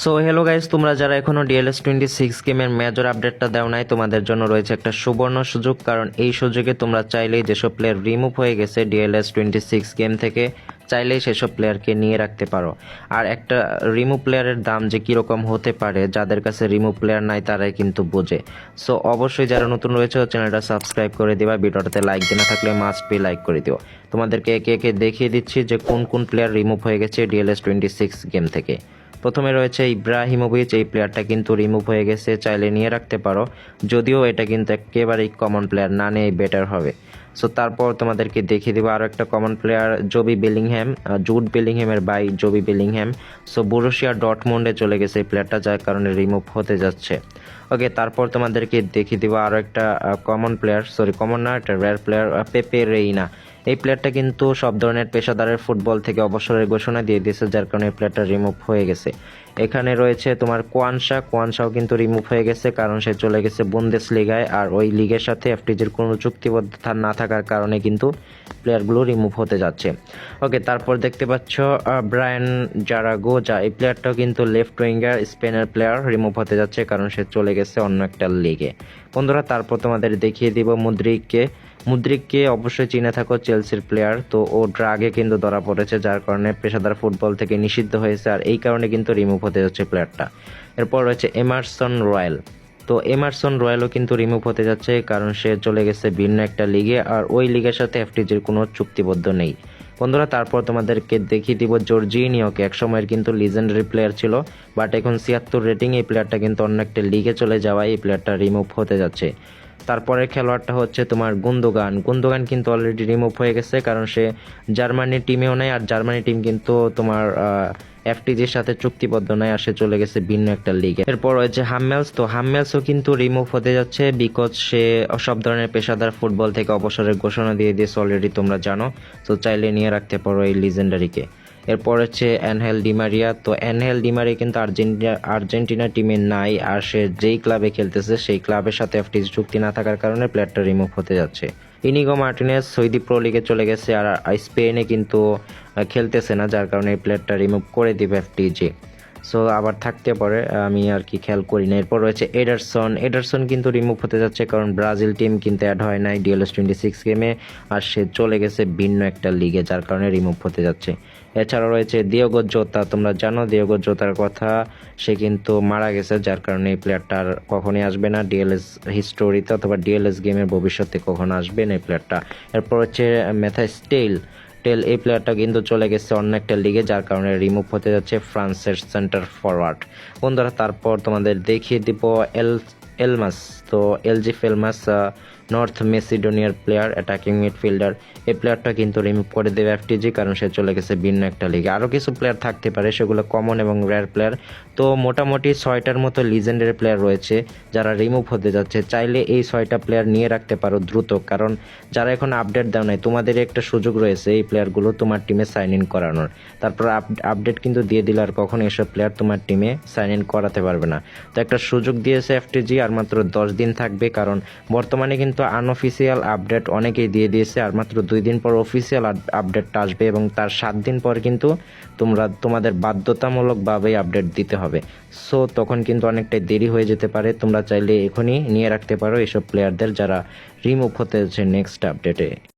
So hello guys তোমরা যারা এখনও ডিএলএস টোয়েন্টি সিক্স গেমের মেজর আপডেটটা দেও নাই, তোমাদের জন্য রয়েছে একটা সুবর্ণ সুযোগ, কারণ এই সুযোগে তোমরা চাইলেই যেসব প্লেয়ার রিমুভ হয়ে গেছে ডিএলএস টোয়েন্টি সিক্স গেম থেকে, চাইলেই সেসব প্লেয়ারকে নিয়ে রাখতে পারো। আর একটা রিমুভ প্লেয়ারের দাম যে কীরকম হতে পারে, যাদের কাছে রিমুভ প্লেয়ার নাই তারাই কিন্তু বোঝে। সো অবশ্যই যারা নতুন রয়েছে, চ্যানেলটা সাবস্ক্রাইব করে দিবা, ভিডিওটাতে লাইক দিয়ে না থাকলে মাস্ট বি লাইক করে দিও। তোমাদেরকে একে একে দেখিয়ে দিচ্ছি যে কোন কোন প্লেয়ার রিমুভ হয়ে গেছে ডিএলএস টোয়েন্টি সিক্স গেম থেকে। প্রথমে রয়েছে ইব্রাহিমোভিচ, এই প্লেয়ারটা কিন্তু রিমুভ হয়ে গেছে, চাইলে নিয়ে রাখতে পারো। যদিও এটা কিন্তু একেবারেই কমন প্লেয়ার না নেই বেটার হবে। সো তারপর তোমাদেরকে দেখিয়ে দেবো আরও একটা কমন প্লেয়ার জবি বেলিংহ্যাম জুট বেলিংহ্যামের bye Jobe Bellingham so Borussia ডটমন্ডে চলে গেছে এই প্লেয়ারটা যার কারণে রিমুভ হতে যাচ্ছে। ওকে তারপর তোমাদেরকে দেখিয়ে দেবো আরও একটা কমন প্লেয়ার সরি কমন না, একটা রেয়ার প্লেয়ার পেপে রেইনা এই প্লেয়ারটা কিন্তু সব ধরনের পেশাদারের ফুটবল থেকে অবসরের ঘোষণা দিয়ে দিয়েছে, যার কারণে এই প্লেয়ারটা রিমুভ হয়ে গেছে। এখানে রয়েছে তোমার কোয়ানশা কোয়ানশাও কিন্তু রিমুভ হয়ে গেছে, কারণ সে চলে গেছে বন্দেশ লিগায় আর ওই লিগের সাথে এফটিজির কোনো চুক্তিবদ্ধতা না থাকার কারণে কিন্তু প্লেয়ারগুলো রিমুভ হতে যাচ্ছে। ওকে তারপর দেখতে পাচ্ছ ব্রায়ান জারাগোজা এই প্লেয়ারটাও কিন্তু লেফট উইঙ্গার স্পেনের প্লেয়ার রিমুভ হতে যাচ্ছে, কারণ সে চলে গেছে অন্য একটা লিগে বন্ধুরা, তারপর তোমাদের দেখিয়ে দিব মুদ্রিককে। মুদ্রিককে অবশ্যই চিনে থাকো চেলসির প্লেয়ার তো ও ড্রাগে কিন্তু ধরা পড়েছে, যার কারণে পেশাদার ফুটবল থেকে নিষিদ্ধ হয়েছে আর এই কারণে কিন্তু রিমুভ হতে যাচ্ছে প্লেয়ারটা এরপর রয়েছে এমারসন রয়্যাল তো এমারসন রয়্যালও কিন্তু রিমুভ হতে যাচ্ছে, কারণ সে চলে গেছে ভিন্ন একটা লিগে আর ওই লিগের সাথে এফটিজির কোনো চুক্তিবদ্ধ নেই। বন্ধুরা, তারপর তোমাদেরকে দেখিয়ে দিব জর্জিনিওকে। এক সময়ের কিন্তু লিজেন্ডারি প্লেয়ার ছিল বাট এখন ছিয়াত্তর রেটিং এই প্লেয়ারটা কিন্তু অন্য একটা লিগে চলে যাওয়ায় এই প্লেয়ারটা রিমুভ হতে যাচ্ছে। তারপরে খেলোয়াড়টা হচ্ছে তোমার গুন্দোগান। গুন্দোগান কিন্তু অলরেডি রিমুভ হয়ে গেছে কারণ সে জার্মানি টিমেও নেই আর জার্মানি টিম কিন্তু তোমার এফটিজির সাথে চুক্তিবদ্ধ নয় আর সে চলে গেছে ভিন্ন একটা লিগে এরপর রয়েছে হামমেলস তো হামমেলসও কিন্তু রিমুভ হতে যাচ্ছে বিকজ সে সব ধরনের পেশাদার ফুটবল থেকে অবসরের ঘোষণা দিয়ে দিয়েছে অলরেডি তোমরা জানো। তো চাইলে নিয়ে রাখতে পারো এই লিজেন্ডারিকে এরপর হচ্ছে অ্যানহেল ডিমারিয়া তো অ্যানহেল ডিমারিয়া কিন্তু আর্জেন্টিনা আর্জেন্টিনা টিমে নাই, আর সে যেই ক্লাবে খেলতেছে সেই ক্লাবের সাথে এফটি চুক্তি না থাকার কারণে প্লেয়ারটা রিমুভ হতে যাচ্ছে। ইনিগো মার্টিনেস সৌদি প্রো লিগে চলে গেছে, আর স্পেনে কিন্তু খেলতেছে না, যার কারণে এই প্লেয়ারটা রিমুভ করে দিবে এফটিজি সো আবার থাকতে পারে, আমি আর কি খেয়াল করি না। এরপর রয়েছে এডারসন এডারসন কিন্তু রিমুভ হতে যাচ্ছে কারণ ব্রাজিল টিম কিন্তু অ্যাড হয় নাই ডিএলএস টোয়েন্টি সিক্স গেমে আর সে চলে গেছে ভিন্ন একটা লিগে যার কারণে রিমুভ হতে যাচ্ছে। এছাড়াও রয়েছে দিয়োগো জোতা তোমরা জানো দিয়োগো জোতার কথা, সে কিন্তু মারা গেছে, যার কারণে এই প্লেয়ারটা আর কখনই আসবে না। ডিএলএস হিস্টোরিতে অথবা ডিএলএস গেমের ভবিষ্যতে কখনো আসবে না এই প্লেয়ারটা এরপর হচ্ছে মেথা স্টেল টেল এই প্লেয়ারটা কিন্তু চলে গেছে অন্য একটা লিগে যার কারণে রিমুভ হতে যাচ্ছে ফ্রান্সের সেন্টার ফরওয়ার্ড বন্ধুরা, তারপর তোমাদের দেখিয়ে দিব এল, এলমাস। তো এলজি ফেলমাস নর্থ মেসিডোনিয়ার প্লেয়ার অ্যাটাকিং মিডফিল্ডার এই প্লেয়ারটা কিন্তু রিমুভ করে দেবে এফটিজি কারণ সে চলে গেছে ভিন্ন একটা লিগে আরও কিছু প্লেয়ার থাকতে পারে, সেগুলো কমন এবং রেয়ার প্লেয়ার তো মোটামুটি ছয়টার মতো লিজেন্ডারি প্লেয়ার রয়েছে, যারা রিমুভ হতে যাচ্ছে। চাইলে এই ছয়টা প্লেয়ার নিয়ে রাখতে পারো দ্রুত, কারণ যারা এখন আপডেট দেওয়া নাই তোমাদের একটা সুযোগ রয়েছে এই প্লেয়ারগুলো তোমার টিমে সাইন ইন করানোর। তারপর আপডেট কিন্তু দিয়ে দিলে আর কখন এসব প্লেয়ার তোমার টিমে সাইন ইন করাতে পারবে না। তো একটা সুযোগ দিয়েছে এফটিজি আর মাত্র দশ দিন থাকবে, কারণ বর্তমানে কিন্তু আনঅফিসিয়াল আপডেট অনেকেই দিয়ে দিয়েছে, আর মাত্র দুই দিন পর অফিসিয়াল আপডেটটা আসবে এবং তার সাত দিন পর কিন্তু তোমরা, তোমাদের বাধ্যতামূলকভাবেই আপডেট দিতে হবে। সো তখন কিন্তু অনেকটাই দেরি হয়ে যেতে পারে। তোমরা চাইলে এখনই নিয়ে রাখতে পারো এসব প্লেয়ারদের যারা রিমুভ হতে হচ্ছে নেক্সট আপডেটে